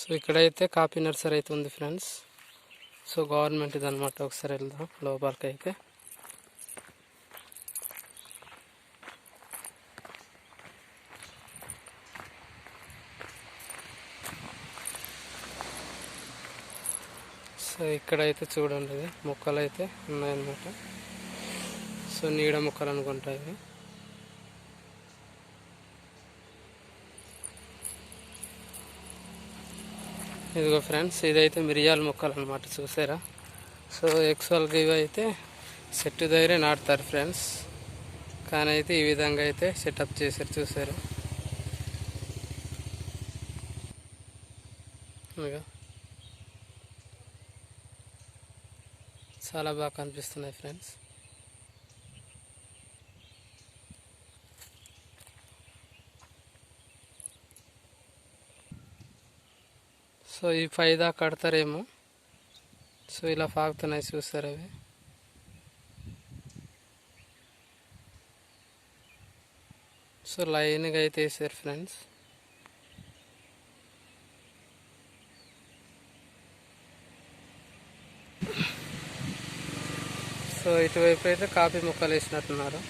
So ఇక్కడైతే copy nursery అయితే ఉంది ఫ్రెండ్స్. సో గవర్నమెంట్ అనమాట ఒకసారి వెళ్దాం లోపలికి అయితే సో ఇక్కడైతే చూడండి మొక్కలు అయితే ఉన్నాయన్నమాట. సో నీడ మొక్కలు అనుకుంటాయి ఇదిగో ఫ్రెండ్స్ ఇదైతే మిరియాల మొక్కలు అనమాట చూసారా? సో ఎక్స్వల్గా ఇవి అయితే చెట్టు దగ్గరే నాటుతారు ఫ్రెండ్స్. కానీ అయితే ఈ విధంగా అయితే సెటప్ చేశారు చూసారు? చాలా బాగా కనిపిస్తున్నాయి ఫ్రెండ్స్. సో ఈ పై దాకా కడతారేమో. సో ఇలా పాకుతున్నాయి చూస్తారు అవి. సో లైన్గా అయితే వేసారు ఫ్రెండ్స్. సో ఇటువైపు అయితే కాఫీ ముక్కలు వేసినట్టున్నారు.